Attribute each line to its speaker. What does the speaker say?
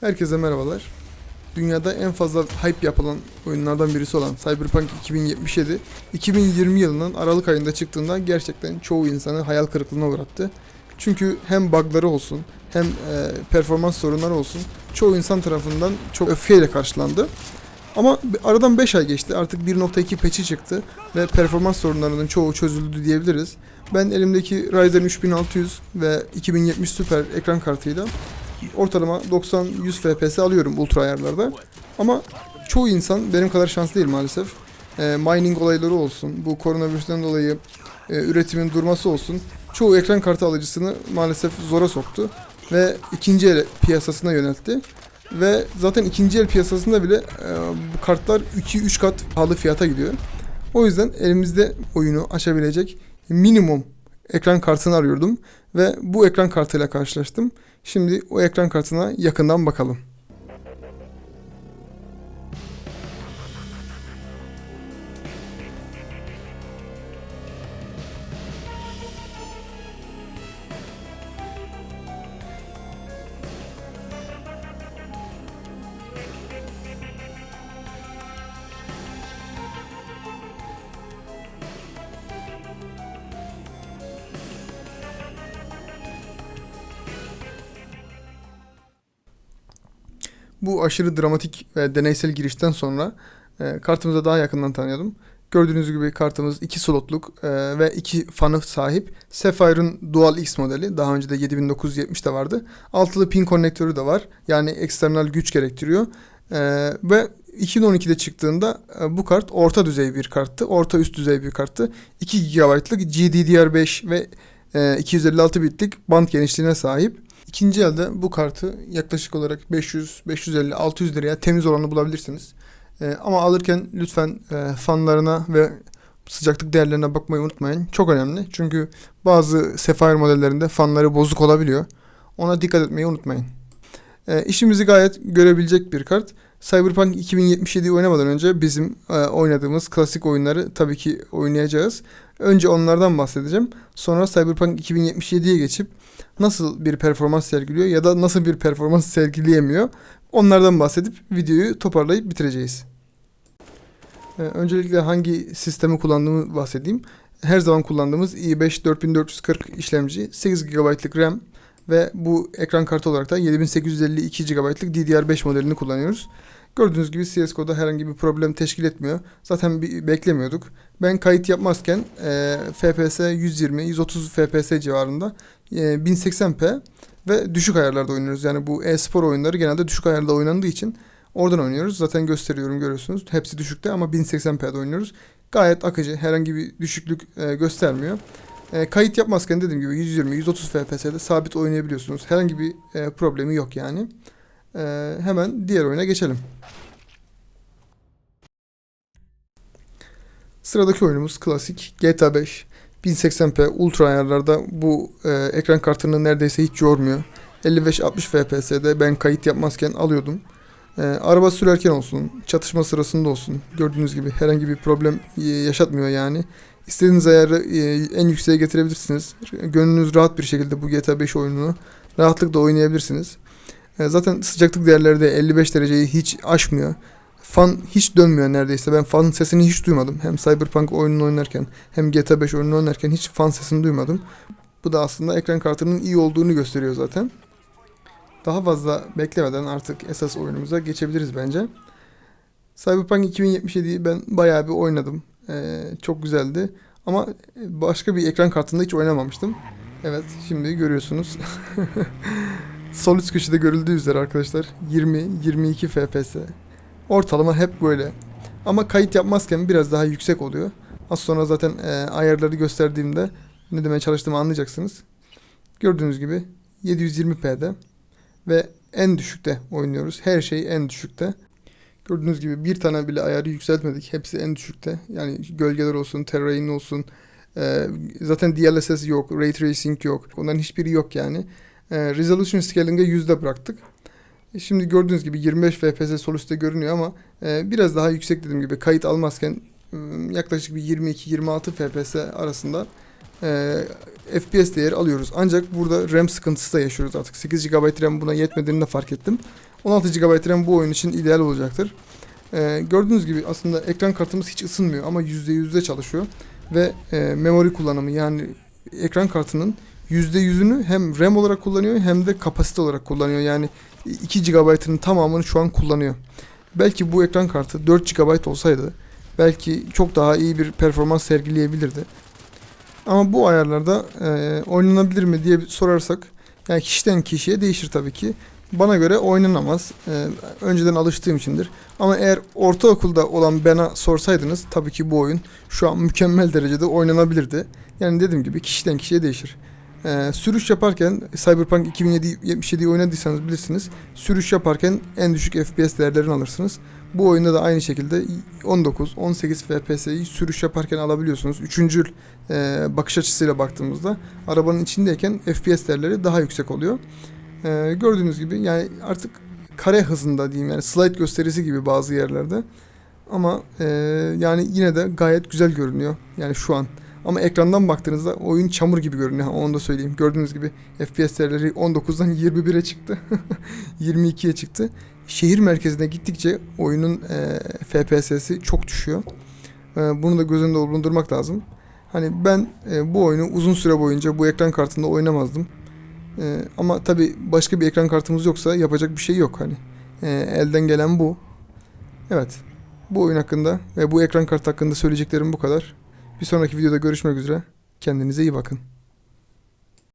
Speaker 1: Herkese merhabalar. Dünyada en fazla hype yapılan oyunlardan birisi olan Cyberpunk 2077, 2020 yılının Aralık ayında çıktığında gerçekten çoğu insanı hayal kırıklığına uğrattı. Çünkü hem bug'ları olsun, hem e, performans sorunları olsun, çoğu insan tarafından çok öfkeyle karşılandı. Ama aradan 5 ay geçti. Artık 1.2 patch'i çıktı ve performans sorunlarının çoğu çözüldü diyebiliriz. Ben elimdeki Ryzen 3600 ve 2070 Super ekran kartıyla ortalama 90-100 FPS alıyorum ultra ayarlarda. Ama çoğu insan benim kadar şanslı değil maalesef. Ee, mining olayları olsun, bu koronavirüsten dolayı e, üretimin durması olsun. Çoğu ekran kartı alıcısını maalesef zora soktu ve ikinci el piyasasına yöneltti. Ve zaten ikinci el piyasasında bile e, bu kartlar 2-3 kat pahalı fiyata gidiyor. O yüzden elimizde oyunu açabilecek minimum ekran kartını arıyordum ve bu ekran kartıyla karşılaştım. Şimdi o ekran kartına yakından bakalım. Bu aşırı dramatik ve deneysel girişten sonra e, kartımıza daha yakından tanıyalım. Gördüğünüz gibi kartımız 2 slotluk e, ve 2 fanı sahip. Sapphire'ın Dual X modeli. Daha önce de 7970'de vardı. Altılı pin konnektörü de var. Yani eksternal güç gerektiriyor. E, ve 2012'de çıktığında e, bu kart orta düzey bir karttı. Orta üst düzey bir karttı. 2 GB'lık GDDR5 ve e, 256 bitlik band genişliğine sahip. İkinci elde bu kartı yaklaşık olarak 500, 550, 600 liraya temiz olanı bulabilirsiniz. Ee, ama alırken lütfen e, fanlarına ve sıcaklık değerlerine bakmayı unutmayın. Çok önemli. Çünkü bazı Sapphire modellerinde fanları bozuk olabiliyor. Ona dikkat etmeyi unutmayın. E, işimizi gayet görebilecek bir kart. Cyberpunk 2077'yi oynamadan önce bizim e, oynadığımız klasik oyunları tabii ki oynayacağız. Önce onlardan bahsedeceğim. Sonra Cyberpunk 2077'ye geçip nasıl bir performans sergiliyor ya da nasıl bir performans sergileyemiyor onlardan bahsedip videoyu toparlayıp bitireceğiz. Ee, öncelikle hangi sistemi kullandığımı bahsedeyim. Her zaman kullandığımız i5 4440 işlemci, 8 GB'lık RAM ve bu ekran kartı olarak da 7852 GB'lık DDR5 modelini kullanıyoruz. Gördüğünüz gibi CSGO'da herhangi bir problem teşkil etmiyor. Zaten bir beklemiyorduk. Ben kayıt yapmazken e, FPS 120-130 FPS civarında e, 1080p ve düşük ayarlarda oynuyoruz. Yani bu e-spor oyunları genelde düşük ayarda oynandığı için oradan oynuyoruz. Zaten gösteriyorum görüyorsunuz. Hepsi düşükte ama 1080p'de oynuyoruz. Gayet akıcı. Herhangi bir düşüklük e, göstermiyor. E, kayıt yapmazken dediğim gibi 120-130 FPS'de sabit oynayabiliyorsunuz. Herhangi bir e, problemi yok yani. E, hemen diğer oyuna geçelim. Sıradaki oyunumuz klasik GTA 5. 1080p ultra ayarlarda bu e, ekran kartını neredeyse hiç yormuyor. 55-60 FPS'de ben kayıt yapmazken alıyordum. E, araba sürerken olsun, çatışma sırasında olsun gördüğünüz gibi herhangi bir problem e, yaşatmıyor yani. İstediğiniz ayarı e, en yükseğe getirebilirsiniz. Gönlünüz rahat bir şekilde bu GTA 5 oyununu rahatlıkla oynayabilirsiniz. E, zaten sıcaklık değerleri de 55 dereceyi hiç aşmıyor. Fan hiç dönmüyor neredeyse. Ben fan sesini hiç duymadım. Hem Cyberpunk oyununu oynarken hem GTA 5 oyununu oynarken hiç fan sesini duymadım. Bu da aslında ekran kartının iyi olduğunu gösteriyor zaten. Daha fazla beklemeden artık esas oyunumuza geçebiliriz bence. Cyberpunk 2077'yi ben bayağı bir oynadım. Ee, çok güzeldi. Ama başka bir ekran kartında hiç oynamamıştım. Evet şimdi görüyorsunuz. Sol üst köşede görüldüğü üzere arkadaşlar 20-22 FPS. Ortalama hep böyle. Ama kayıt yapmazken biraz daha yüksek oluyor. Az sonra zaten e, ayarları gösterdiğimde ne demeye çalıştığımı anlayacaksınız. Gördüğünüz gibi 720p'de ve en düşükte oynuyoruz. Her şey en düşükte. Gördüğünüz gibi bir tane bile ayarı yükseltmedik. Hepsi en düşükte. Yani gölgeler olsun, terrain olsun. E, zaten DLSS yok, Ray Tracing yok. Onların hiçbiri yok yani. E, resolution Scaling'e yüzde bıraktık. E, Şimdi gördüğünüz gibi 25 FPS sol üstte görünüyor ama e, biraz daha yüksek dediğim gibi kayıt almazken e, yaklaşık bir 22-26 FPS arasında e, FPS değeri alıyoruz. Ancak burada RAM sıkıntısı da yaşıyoruz artık. 8 GB RAM buna yetmediğini de fark ettim. 16 GB RAM bu oyun için ideal olacaktır. E, gördüğünüz gibi aslında ekran kartımız hiç ısınmıyor ama %100'de çalışıyor. Ve e, memori kullanımı yani ekran kartının %100'ünü hem RAM olarak kullanıyor hem de kapasite olarak kullanıyor. Yani 2 GB'ının tamamını şu an kullanıyor. Belki bu ekran kartı 4 GB olsaydı belki çok daha iyi bir performans sergileyebilirdi. Ama bu ayarlarda e, oynanabilir mi diye sorarsak yani kişiden kişiye değişir tabii ki. Bana göre oynanamaz. E, önceden alıştığım içindir. Ama eğer ortaokulda olan bana sorsaydınız tabii ki bu oyun şu an mükemmel derecede oynanabilirdi. Yani dediğim gibi kişiden kişiye değişir. E, sürüş yaparken Cyberpunk 2077'yi oynadıysanız bilirsiniz. Sürüş yaparken en düşük FPS değerlerini alırsınız. Bu oyunda da aynı şekilde 19-18 FPS'yi sürüş yaparken alabiliyorsunuz. Üçüncül e, bakış açısıyla baktığımızda arabanın içindeyken FPS değerleri daha yüksek oluyor. E, gördüğünüz gibi yani artık kare hızında diyeyim yani slide gösterisi gibi bazı yerlerde. Ama e, yani yine de gayet güzel görünüyor. Yani şu an. Ama ekrandan baktığınızda oyun çamur gibi görünüyor. Onu da söyleyeyim. Gördüğünüz gibi FPS değerleri 19'dan 21'e çıktı. 22'ye çıktı. Şehir merkezine gittikçe oyunun e, FPS'si çok düşüyor. E, bunu da göz önünde bulundurmak lazım. Hani ben e, bu oyunu uzun süre boyunca bu ekran kartında oynamazdım. E, ama tabi başka bir ekran kartımız yoksa yapacak bir şey yok hani. E, elden gelen bu. Evet. Bu oyun hakkında ve bu ekran kartı hakkında söyleyeceklerim bu kadar. Bir sonraki videoda görüşmek üzere. Kendinize iyi bakın.